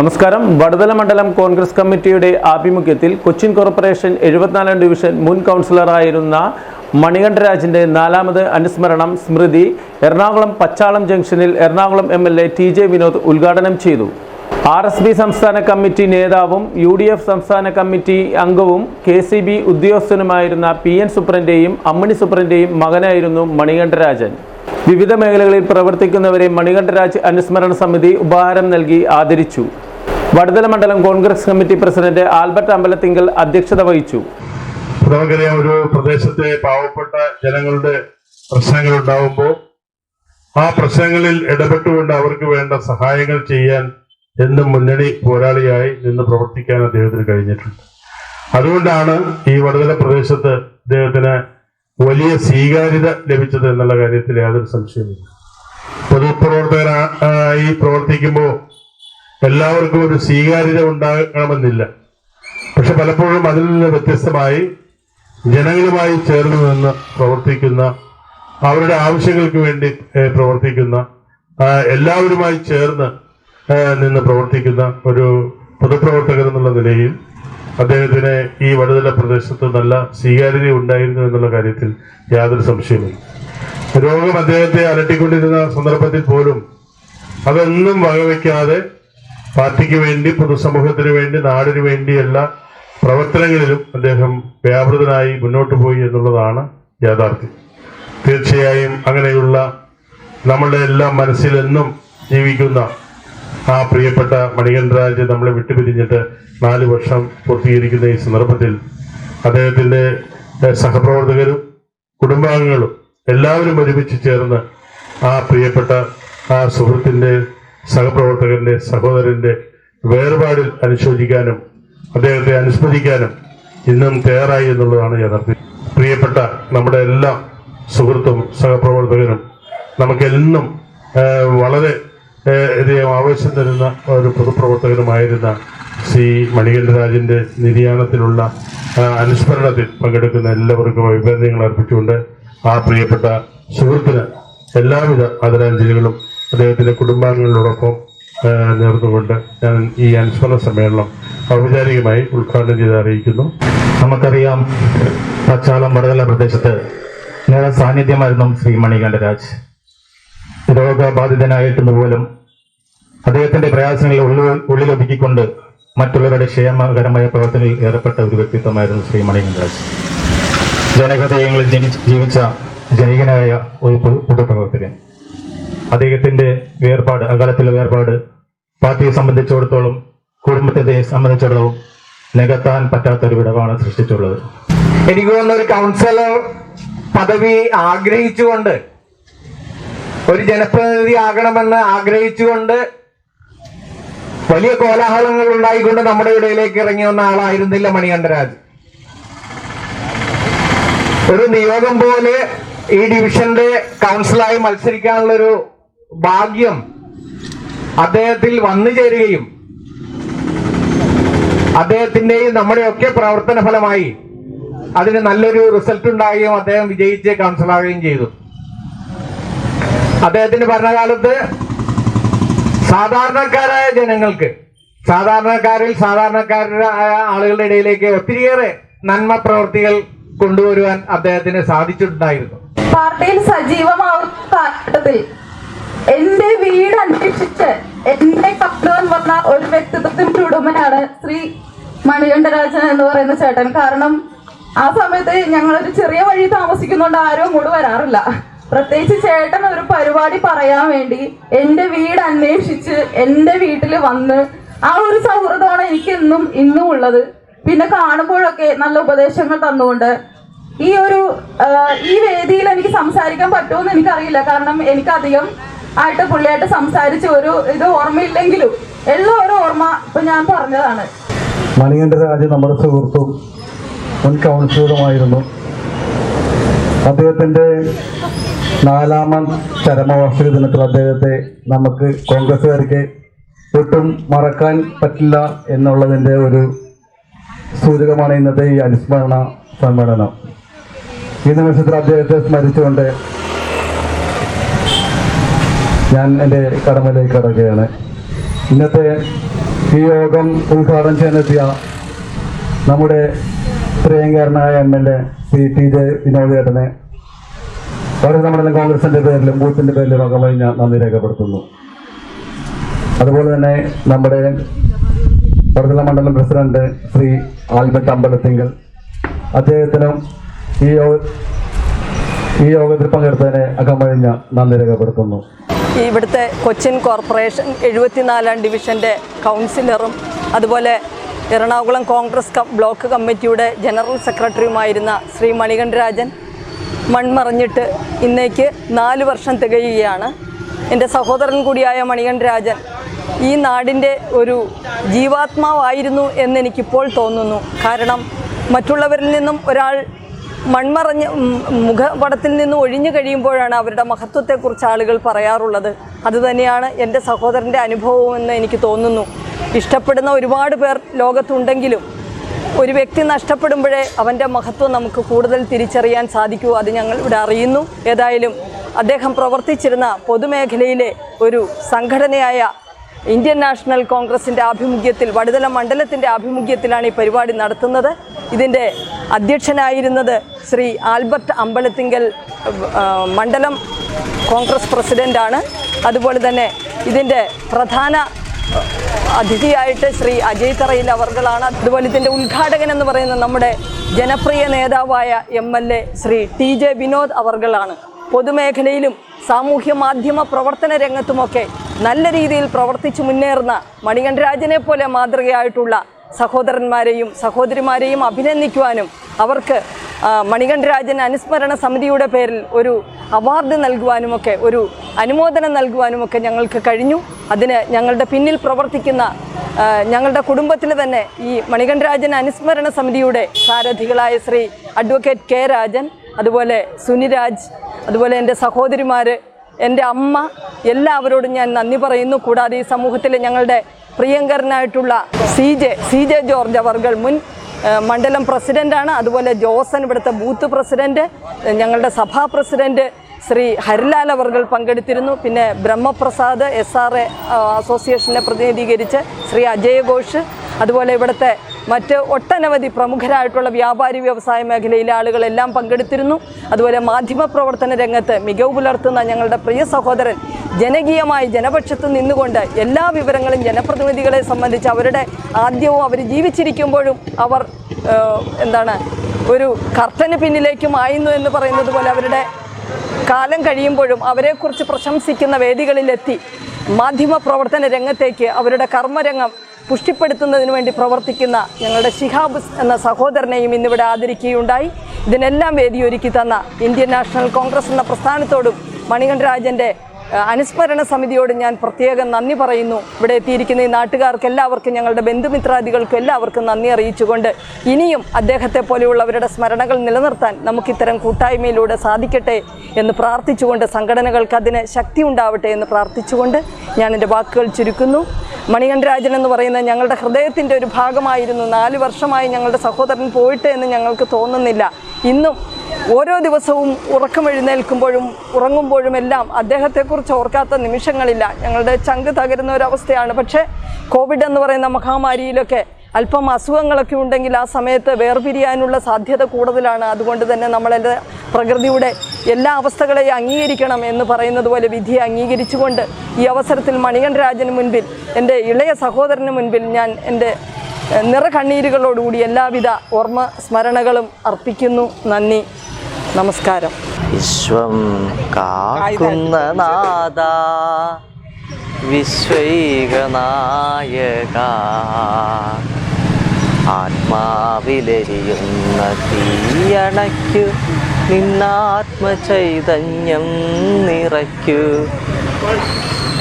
നമസ്കാരം. വടുതല മണ്ഡലം കോൺഗ്രസ് കമ്മിറ്റിയുടെ ആഭിമുഖ്യത്തിൽ കൊച്ചിൻ കോർപ്പറേഷൻ എഴുപത്തിനാലാം ഡിവിഷൻ മുൻ കൗൺസിലറായിരുന്ന മണികണ്ഠരാജിന്റെ നാലാമത് അനുസ്മരണം സ്മൃതി എറണാകുളം പച്ചാളം ജംഗ്ഷനിൽ Ernakulam M L A T J Vinod ഉദ്ഘാടനം ചെയ്തു. ആർ എസ് ബി സംസ്ഥാന കമ്മിറ്റി നേതാവും യു ഡി എഫ് സംസ്ഥാന കമ്മിറ്റി അംഗവും കെ സി ബി ഉദ്യോഗസ്ഥനുമായിരുന്ന പി എൻ സുപ്രന്റെയും അമ്മണി സുപ്രന്റെയും മകനായിരുന്നു മണികണ്ഠരാജൻ. വിവിധ മേഖലകളിൽ പ്രവർത്തിക്കുന്നവരെ മണികണ്ഠരാജ് അനുസ്മരണ സമിതി ഉപഹാരം നൽകി ആദരിച്ചു. വടുതല മണ്ഡലം Congress committee president Albert Ambalathinkal അധ്യക്ഷത വഹിച്ചു. നമുക്കറിയാം ഒരു പ്രദേശത്തെ പാവപ്പെട്ട ജനങ്ങളുടെ പ്രശ്നങ്ങൾ ഉണ്ടാവുമ്പോൾ ആ പ്രശ്നങ്ങളിൽ ഇടപെട്ടുകൊണ്ട് അവർക്ക് വേണ്ട സഹായങ്ങൾ ചെയ്യാൻ എന്നും മുന്നണി പോരാളിയായി നിന്ന് പ്രവർത്തിക്കാൻ അദ്ദേഹത്തിന് കഴിഞ്ഞിട്ടുണ്ട്. അതുകൊണ്ടാണ് ഈ വടുതല പ്രദേശത്ത് അദ്ദേഹത്തിന് വലിയ സ്വീകാര്യത ലഭിച്ചത് എന്നുള്ള കാര്യത്തിൽ യാതൊരു സംശയമില്ല പൊതുപ്രവർത്തകനായി പ്രവർത്തിക്കുമ്പോൾ എല്ലാവർക്കും ഒരു സ്വീകാര്യത ഉണ്ടാകണമെന്നില്ല. പക്ഷെ പലപ്പോഴും അതിൽ നിന്ന് വ്യത്യസ്തമായി ജനങ്ങളുമായി ചേർന്ന് നിന്ന് പ്രവർത്തിക്കുന്ന അവരുടെ ആവശ്യങ്ങൾക്ക് വേണ്ടി പ്രവർത്തിക്കുന്ന എല്ലാവരുമായി ചേർന്ന് നിന്ന് പ്രവർത്തിക്കുന്ന ഒരു പൊതുപ്രവർത്തകൻ എന്നുള്ള നിലയിൽ അദ്ദേഹത്തിന് ഈ വടുതല പ്രദേശത്ത് നല്ല സ്വീകാര്യത ഉണ്ടായിരുന്നു എന്നുള്ള കാര്യത്തിൽ യാതൊരു സംശയമില്ല രോഗം അദ്ദേഹത്തെ അലട്ടിക്കൊണ്ടിരുന്ന സന്ദർഭത്തിൽ പോലും അതൊന്നും വകവയ്ക്കാതെ പാർട്ടിക്ക് വേണ്ടി പൊതുസമൂഹത്തിന് വേണ്ടി നാടിന് വേണ്ടി എല്ലാ പ്രവർത്തനങ്ങളിലും അദ്ദേഹം വ്യാപൃതനായി മുന്നോട്ട് പോയി എന്നുള്ളതാണ് യാഥാർത്ഥ്യം. തീർച്ചയായും അങ്ങനെയുള്ള നമ്മളുടെ എല്ലാം മനസ്സിലെന്നും ജീവിക്കുന്ന ആ പ്രിയപ്പെട്ട മണികണ്ഠരാജ് നമ്മളെ വിട്ടുപിരിഞ്ഞിട്ട് നാല് വർഷം പൂർത്തീകരിക്കുന്ന ഈ സന്ദർഭത്തിൽ അദ്ദേഹത്തിന്റെ സഹപ്രവർത്തകരും കുടുംബാംഗങ്ങളും എല്ലാവരും ഒരുമിച്ച് ചേർന്ന് ആ പ്രിയപ്പെട്ട ആ സുഹൃത്തിന്റെ സഹപ്രവർത്തകന്റെ സഹോദരന്റെ വേർപാടിൽ അനുശോചിക്കാനും അദ്ദേഹത്തെ അനുസ്മരിക്കാനും ഇന്നും തയ്യാറായി എന്നുള്ളതാണ് യാഥാർത്ഥ്യം പ്രിയപ്പെട്ട നമ്മുടെ എല്ലാ സുഹൃത്തും സഹപ്രവർത്തകരും നമുക്കെന്നും വളരെ അധികം ആവേശം തരുന്ന ഒരു പൊതുപ്രവർത്തകനുമായിരുന്ന ശ്രീ മണികണ്ഠരാജിന്റെ നിര്യാണത്തിലുള്ള അനുസ്മരണത്തിൽ പങ്കെടുക്കുന്ന എല്ലാവർക്കും അഭിനന്ദനങ്ങൾ അർപ്പിച്ചുകൊണ്ട് ആ പ്രിയപ്പെട്ട സുഹൃത്തിന് എല്ലാവിധ ആദരാഞ്ജലികളും അദ്ദേഹത്തിന്റെ കുടുംബാംഗങ്ങളോടൊപ്പം നേർന്നുകൊണ്ട് ഞാൻ ഈ അനുസ്മരണ സമ്മേളനം ഔപചാരികമായി ഉദ്ഘാടനം ചെയ്ത് അറിയിക്കുന്നു. നമുക്കറിയാം പച്ചാളം വടകല പ്രദേശത്ത് നേരെ സാന്നിധ്യമായിരുന്നു ശ്രീ മണികണ്ഠരാജ്. രോഗബാധിതനായിട്ടുന്ന പോലും അദ്ദേഹത്തിന്റെ പ്രയാസങ്ങൾ ഉള്ളിലൊതുക്കിക്കൊണ്ട് മറ്റുള്ളവരുടെ ക്ഷേമകരമായ പ്രവർത്തനങ്ങളിൽ ഏർപ്പെട്ട ഒരു വ്യക്തിത്വമായിരുന്നു ശ്രീ മണികണ്ഠരാജ്. ജനഹൃദയങ്ങളിൽ ജീവിച്ച ജനികനായ ഒരു പൊതു- പൊതുപ്രവർത്തകൻ. അദ്ദേഹത്തിന്റെ വേർപാട് അകാലത്തിലെ വേർപാട് പാർട്ടിയെ സംബന്ധിച്ചിടത്തോളം കുടുംബത്തെ സംബന്ധിച്ചിടത്തോളം നികത്താൻ പറ്റാത്ത ഒരു വിടവാണ് സൃഷ്ടിച്ചുള്ളത്. എനിക്ക് തോന്നുന്ന ഒരു കൗൺസിലർ പദവി ആഗ്രഹിച്ചുകൊണ്ട് ഒരു ജനപ്രതിനിധി ആകണമെന്ന് ആഗ്രഹിച്ചുകൊണ്ട് വലിയ കോലാഹലങ്ങൾ ഉണ്ടായിക്കൊണ്ട് നമ്മുടെ ഇടയിലേക്ക് ഇറങ്ങി വന്ന ആളായിരുന്നില്ല മണികണ്ഠരാജ്. ഒരു നിയോഗം പോലെ ഈ ഡിവിഷന്റെ കൗൺസിലായി മത്സരിക്കാനുള്ള ഒരു ഭാഗ്യം അദ്ദേഹത്തിൽ വന്നു ചേരുകയും അദ്ദേഹത്തിന്റെയും നമ്മുടെയൊക്കെ പ്രവർത്തന ഫലമായി അതിന് നല്ലൊരു റിസൾട്ട് ഉണ്ടാകുകയും അദ്ദേഹം വിജയിച്ച് കൗൺസിലാവുകയും ചെയ്തു. അദ്ദേഹത്തിന്റെ ഭരണകാലത്ത് സാധാരണക്കാരായ ജനങ്ങൾക്ക് സാധാരണക്കാരിൽ സാധാരണക്കാരായ ആളുകളുടെ ഇടയിലേക്ക് ഒത്തിരിയേറെ നന്മ പ്രവർത്തികൾ കൊണ്ടുവരുവാൻ അദ്ദേഹത്തിന് സാധിച്ചിട്ടുണ്ടായിരുന്നു. പാർട്ടിയിൽ സജീവമാവുന്ന എന്റെ വീട് അന്വേഷിച്ച് എന്റെ കണ്ടുവാൻ വന്ന ഒരു വ്യക്തിത്വത്തിന്റെ ഉടമയാണ് ശ്രീ മണികണ്ഠരാജൻ എന്ന് പറയുന്ന ചേട്ടൻ. കാരണം ആ സമയത്ത് ഒരു ചെറിയ വഴി താമസിക്കുന്നുണ്ട് ആരും അങ്ങോട്ട് വരാറില്ല. പ്രത്യേകിച്ച് ചേട്ടൻ ഒരു പരിപാടി പറയാൻ വേണ്ടി എന്റെ വീട് അന്വേഷിച്ച് എന്റെ വീട്ടിൽ വന്ന് ആ ഒരു സൗഹൃദമാണ് എനിക്ക് ഇന്നും ഇന്നും ഉള്ളത്. പിന്നെ കാണുമ്പോഴൊക്കെ നല്ല ഉപദേശങ്ങൾ തന്നുകൊണ്ട് ഈ ഒരു ഈ വേദിയിൽ എനിക്ക് സംസാരിക്കാൻ പറ്റുമെന്ന് എനിക്കറിയില്ല. കാരണം എനിക്കധികം ആയിട്ട് പുള്ളിയായിട്ട് സംസാരിച്ച ഒരു ഇത് ഓർമ്മയില്ലെങ്കിലും എല്ലാം ഒരു ഓർമ്മ ഇപ്പൊ ഞാൻ പറഞ്ഞതാണ്. മണികണ്ഠരാജ് നമ്മുടെ സുഹൃത്തും മുൻ കൗൺസിലറുമായിരുന്നു. അദ്ദേഹത്തിന്റെ നാലാമൻ ചരമവാർഷിക ദിനത്തിൽ അദ്ദേഹത്തെ നമുക്ക് കോൺഗ്രസ്സുകാർക്ക് ഒട്ടും മറക്കാൻ പറ്റില്ല എന്നുള്ളതിന്റെ ഒരു സൂചകമാണ് ഇന്നത്തെ ഈ അനുസ്മരണ സമ്മേളനം. ഈ നിമിഷത്തിൽ അദ്ദേഹത്തെ സ്മരിച്ചുകൊണ്ട് ഞാൻ എന്റെ കടമയിലേക്ക് കടക്കുകയാണ് ഇന്നത്തെ ഈ യോഗം ഉദ്ഘാടനം ചെയ്യാനെത്തിയ നമ്മുടെ പ്രിയങ്കരനായ M L A Shri T J Vinod ചേട്ടനെ നമ്മുടെ കോൺഗ്രസിന്റെ പേരിലും ബൂത്തിന്റെ പേരിലും അകമായി ഞാൻ നന്ദി രേഖപ്പെടുത്തുന്നു. അതുപോലെ തന്നെ നമ്മുടെ വടകര മണ്ഡലം പ്രസിഡന്റ് ശ്രീ ആൽബർട്ട് അമ്പലത്തിങ്കൽ അദ്ദേഹത്തിനും ഈ യോഗ ഈ യോഗത്തിൽ പങ്കെടുത്തതിനെ അകമഴിഞ്ഞ നന്ദി രേഖപ്പെടുത്തുന്നു. ഇവിടുത്തെ കൊച്ചിൻ കോർപ്പറേഷൻ എഴുപത്തിനാലാം ഡിവിഷന്റെ കൗൺസിലറും അതുപോലെ എറണാകുളം കോൺഗ്രസ് ബ്ലോക്ക് കമ്മിറ്റിയുടെ ജനറൽ സെക്രട്ടറിയുമായിരുന്ന ശ്രീ മണികണ്ഠരാജൻ മൺമറഞ്ഞിട്ട് ഇന്നേക്ക് നാല് വർഷം തികയുകയാണ്. എന്റെ സഹോദരൻ കൂടിയായ മണികണ്ഠരാജൻ ഈ നാടിന്റെ ഒരു ജീവാത്മാവായിരുന്നു എന്നെനിക്കിപ്പോൾ തോന്നുന്നു. കാരണം മറ്റുള്ളവരിൽ നിന്നും ഒരാൾ മൺമറഞ്ഞ് മുഖപടത്തിൽ നിന്ന് ഒഴിഞ്ഞു കഴിയുമ്പോഴാണ് അവരുടെ മഹത്വത്തെക്കുറിച്ച് ആളുകൾ പറയാറുള്ളത്. അതുതന്നെയാണ് എന്റെ സഹോദരന്റെ അനുഭവമെന്ന് എനിക്ക് തോന്നുന്നു. ഇഷ്ടപ്പെടുന്ന ഒരുപാട് പേർ ലോകത്തുണ്ടെങ്കിലും ഒരു വ്യക്തി നഷ്ടപ്പെടുമ്പോഴേ അവന്റെ മഹത്വം നമുക്ക് കൂടുതൽ തിരിച്ചറിയാൻ സാധിക്കൂ അത് ഞങ്ങൾ ഇവിടെ അറിയുന്നു. ഏതായാലും അദ്ദേഹം പ്രവർത്തിച്ചിരുന്ന പൊതുമേഖലയിലെ ഒരു സംഘടനയായ ഇന്ത്യൻ നാഷണൽ കോൺഗ്രസിന്റെ ആഭിമുഖ്യത്തിൽ വടുതല മണ്ഡലത്തിന്റെ ആഭിമുഖ്യത്തിലാണ് ഈ പരിപാടി നടത്തുന്നത്. ഇതിന്റെ അധ്യക്ഷനായിരുന്നത് ശ്രീ ആൽബർട്ട് അമ്പലത്തിങ്കൽ മണ്ഡലം കോൺഗ്രസ് പ്രസിഡന്റാണ് അതുപോലെ തന്നെ ഇതിന്റെ പ്രധാന അതിഥിയായിട്ട് ശ്രീ അജയ് തറയിൽ അവർകളാണ്. അതുപോലെ ഇതിന്റെ ഉദ്ഘാടകൻ എന്ന് പറയുന്നത് നമ്മുടെ ജനപ്രിയ നേതാവായ M L A Shri T J Vinod അവർകളാണ്. പൊതുമേഖലയിലും സാമൂഹ്യ മാധ്യമ പ്രവർത്തന രംഗത്തുമൊക്കെ നല്ല രീതിയിൽ പ്രവർത്തിച്ചു മുന്നേറുന്ന മണികണ്ഠരാജനെ പോലെ മാതൃകയായിട്ടുള്ള സഹോദരന്മാരെയും സഹോദരിമാരെയും അഭിനന്ദിക്കുവാനും അവർക്ക് മണികണ്ഠരാജൻ അനുസ്മരണ സമിതിയുടെ പേരിൽ ഒരു അവാർഡ് നൽകുവാനുമൊക്കെ ഒരു അനുമോദനം നൽകുവാനുമൊക്കെ ഞങ്ങൾക്ക് കഴിഞ്ഞു. അതിന് ഞങ്ങളുടെ പിന്നിൽ പ്രവർത്തിക്കുന്ന ഞങ്ങളുടെ കുടുംബത്തിൽ തന്നെ ഈ മണികണ്ഠരാജൻ അനുസ്മരണ സമിതിയുടെ സാരഥികളായ ശ്രീ അഡ്വക്കേറ്റ് കെ രാജൻ അതുപോലെ സുനിരാജ് അതുപോലെ എന്റെ സഹോദരിമാർ എന്റെ അമ്മ എല്ലാവരോടും ഞാൻ നന്ദി പറയുന്നു. കൂടാതെ ഈ സമൂഹത്തിലെ ഞങ്ങളുടെ പ്രിയങ്കരനായിട്ടുള്ള C J C J George അവർകൾ മുൻ മണ്ഡലം പ്രസിഡന്റാണ് അതുപോലെ ജോസൻ ഇവിടുത്തെ ബൂത്ത് പ്രസിഡന്റ് ഞങ്ങളുടെ സഭാ പ്രസിഡന്റ് ശ്രീ ഹരിലാൽ അവർകൾ പങ്കെടുത്തിരുന്നു. പിന്നെ ബ്രഹ്മപ്രസാദ് എസ് ആർ എ അസോസിയേഷനെ പ്രതിനിധീകരിച്ച് ശ്രീ അജയഘോഷ് അതുപോലെ ഇവിടുത്തെ മറ്റ് ഒട്ടനവധി പ്രമുഖരായിട്ടുള്ള വ്യാപാരി വ്യവസായ മേഖലയിലെ ആളുകളെല്ലാം പങ്കെടുത്തിരുന്നു. അതുപോലെ മാധ്യമപ്രവർത്തന രംഗത്ത് മികവ് പുലർത്തുന്ന ഞങ്ങളുടെ പ്രിയ സഹോദരൻ ജനകീയമായി ജനപക്ഷത്ത് നിന്നുകൊണ്ട് എല്ലാ വിവരങ്ങളും ജനപ്രതിനിധികളെ സംബന്ധിച്ച് അവരുടെ ആദ്യവും അവർ ജീവിച്ചിരിക്കുമ്പോഴും അവർ എന്താണ് ഒരു കർട്ടന് പിന്നിലേക്കും ആയിരുന്നു എന്ന് പറയുന്നത് പോലെ അവരുടെ കാലം കഴിയുമ്പോഴും അവരെക്കുറിച്ച് പ്രശംസിക്കുന്ന വേദികളിലെത്തി. മാധ്യമ പ്രവർത്തന രംഗത്തേക്ക് അവരുടെ കർമ്മരംഗം പുഷ്ടിപ്പെടുത്തുന്നതിന് വേണ്ടി പ്രവർത്തിക്കുന്ന ഞങ്ങളുടെ ഷിഹാബ് എന്ന സഹോദരനെയും ഇന്നിവിടെ ആദരിക്കുകയുണ്ടായി. ഇതിനെല്ലാം വേദിയൊരുക്കി തന്ന ഇന്ത്യൻ നാഷണൽ കോൺഗ്രസ് എന്ന പ്രസ്ഥാനത്തോടും മണികണ്ഠരാജന്റെ അനുസ്മരണ സമിതിയോട് ഞാൻ പ്രത്യേകം നന്ദി പറയുന്നു. ഇവിടെ എത്തിയിരിക്കുന്ന ഈ നാട്ടുകാർക്ക് എല്ലാവർക്കും ഞങ്ങളുടെ ബന്ധുമിത്രാദികൾക്കും എല്ലാവർക്കും നന്ദി അറിയിച്ചുകൊണ്ട് ഇനിയും അദ്ദേഹത്തെ പോലെയുള്ളവരുടെ സ്മരണകൾ നിലനിർത്താൻ നമുക്കിത്തരം കൂട്ടായ്മയിലൂടെ സാധിക്കട്ടെ എന്ന് പ്രാർത്ഥിച്ചുകൊണ്ട് സംഘടനകൾക്ക് അതിന് ശക്തി ഉണ്ടാവട്ടെ എന്ന് പ്രാർത്ഥിച്ചുകൊണ്ട് ഞാൻ എന്റെ വാക്കുകൾ ചുരുക്കുന്നു. മണികണ്ഠരാജൻ എന്ന് പറയുന്ന ഞങ്ങളുടെ ഹൃദയത്തിന്റെ ഒരു ഭാഗമായിരുന്നു. നാല് വർഷമായി ഞങ്ങളുടെ സഹോദരൻ പോയിട്ട് എന്ന് ഞങ്ങൾക്ക് തോന്നുന്നില്ല. ഇന്നും ഓരോ ദിവസവും ഉറക്കമെഴുന്നേൽക്കുമ്പോഴും ഉറങ്ങുമ്പോഴും എല്ലാം അദ്ദേഹത്തെക്കുറിച്ച് ഓർക്കാത്ത നിമിഷങ്ങളില്ല. ഞങ്ങളുടെ ചങ്ക് തകരുന്ന ഒരവസ്ഥയാണ് പക്ഷേ കോവിഡ് എന്ന് പറയുന്ന മഹാമാരിയിലൊക്കെ അല്പം അസുഖങ്ങളൊക്കെ ഉണ്ടെങ്കിൽ ആ സമയത്ത് വേർപിരിയാനുള്ള സാധ്യത കൂടുതലാണ്. അതുകൊണ്ട് തന്നെ നമ്മളെല്ലാം പ്രകൃതിയുടെ എല്ലാ അവസ്ഥകളെയും അംഗീകരിക്കണം എന്ന് പറയുന്നത് പോലെ വിധിയെ അംഗീകരിച്ചുകൊണ്ട് ഈ അവസരത്തിൽ മണികണ്ഠരാജന് മുൻപിൽ എന്റെ ഇളയ സഹോദരന് മുൻപിൽ ഞാൻ എന്റെ നിറകണ്ണീരുകളോടുകൂടി എല്ലാവിധ ഓർമ്മ സ്മരണകളും അർപ്പിക്കുന്നു. നന്ദി. നമസ്കാരം. വിശ്വം കാക്കുന്ന നാദ വിശ്വൈകനായക ആത്മാവിലെരിയുന്ന തീയണയ്ക്കു നിന്നാത്മചൈതന്യം നിറയ്ക്കൂ.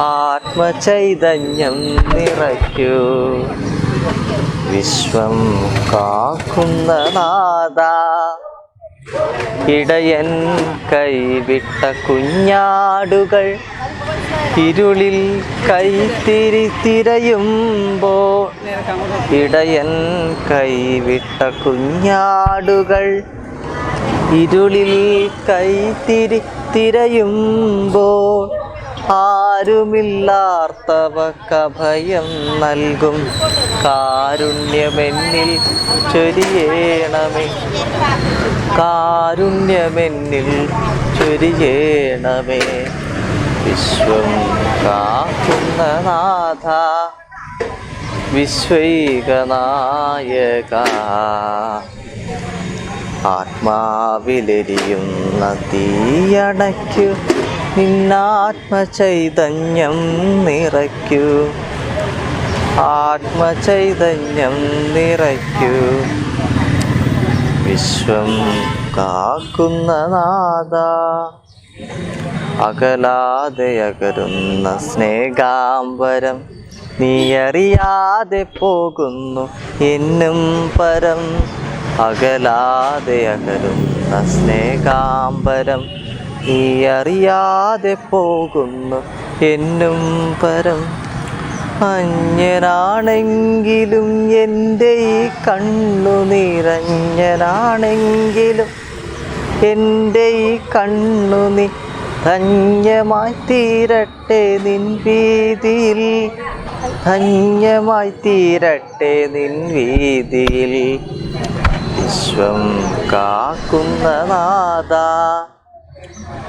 ആത്മചൈതന്യം നിറയ്ക്കൂ. വിശ്വം കാക്കുന്ന നാദ ഇടയൻ കൈവിട്ട കുഞ്ഞാടുകൾ ഇരുളിൽ കൈത്തിരി തിരയുമ്പോൾ ഇടയൻ കൈവിട്ട കുഞ്ഞാടുകൾ ഇരുളിൽ കൈത്തിരി തിരയുമ്പോൾ ആരുമില്ലാർത്തവക്കഭയം നൽകും. കാരുണ്യമെന്നിൽ ചൊരിയേണമേ. കാരുണ്യമെന്നിൽ ചൊരിയേണമേ. വിശ്വം കാക്കുന്ന നാഥ വിശ്വൈകനായക. ആത്മാവിലെരിയുന്ന തീയണയ്ക്കു നിന്നാത്മചൈതന്യം നിറയ്ക്കൂ. ആത്മചൈതന്യം നിറയ്ക്കൂ. വിശ്വം കാക്കുന്ന നാദ അകലാതെ അകരുന്ന സ്നേഹാംബരം നീ അറിയാതെ പോകുന്നു എന്നും പരം. അകലാതെ അകരുന്ന സ്നേഹാംബരം നീ അറിയാതെ പോകുന്ന എന്നും പരം. അന്യനാണെങ്കിലും എന്റെ ഈ കണ്ണു നിറഞ്ഞനാണെങ്കിലും എന്റെ ഈ കണ്ണു നീ ധന്യമായി തീരട്ടെ നിൻ വീതിയിൽ. ധന്യമായി തീരട്ടെ നിൻ വീതിയിൽ. വിശ്വം കാക്കുന്ന നാദ